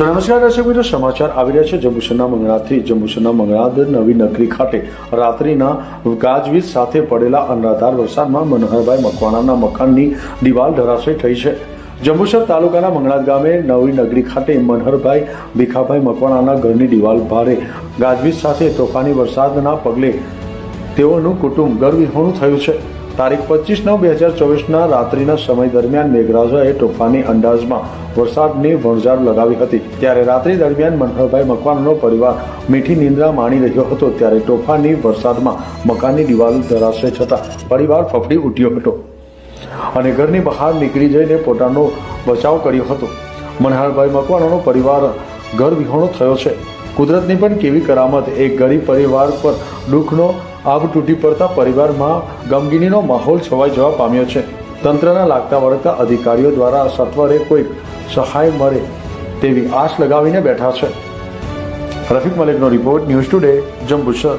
તો નમસ્કાર, દર્શક મિત્રો. સમાચાર આવી રહ્યા છે જંબુસરના મંગળાથી. જંબુસરના મંગળાદ નવી નકરી ખાતે રાત્રિના ગાજવીજ સાથે પડેલા અનરાધાર વરસાદમાં મનોહરભાઈ મકવાણાના મકાનની દિવાલ ધરાશય થઈ છે. જંબુસર તાલુકાના મંગળાદ ગામે નવી નગરી ખાતે મનહરભાઈ ભીખાભાઈ મકવાણાના ઘરની દિવાલ ભારે ગાજવીજ સાથે તોફાની વરસાદના પગલે તેઓનું કુટુંબ ગરવિહોણું થયું છે. તારીખ પચીસ નવ બે હજાર ચોવીસના રાત્રિના સમય દરમિયાન મેઘરાજાએ તોફાની અંદાજમાં વરસાદની વણઝાર લગાવી હતી. ત્યારે રાત્રિ દરમિયાન મનહરભાઈ મકવાનનો પરિવાર મીઠી નિંદ્રા માણી રહ્યો હતો. ત્યારે તોફાની વરસાદમાં મકાનની દિવાલ ધરાશય છતાં પરિવાર ફફડી ઉઠ્યો હતો અને ઘરની બહાર નીકળી જઈને પોતાનો બચાવ કર્યો હતો. મનહરભાઈ મકવાણાનો પરિવાર ઘર વિહોણો થયો છે. કુદરતની પણ કેવી કરામત, એક ગરીબ પરિવાર પર દુઃખનો આગ તૂટી પડતા પરિવારમાં ગમગીનીનો માહોલ છવાઈ જવા પામ્યો છે. તંત્રના લાગતા વળગતા અધિકારીઓ દ્વારા સત્વરે કોઈક સહાય મળે તેવી આશ લગાવીને બેઠા છે. રફીક મલિકનો રિપોર્ટ ન્યૂઝ ટુડે, જંબુસર.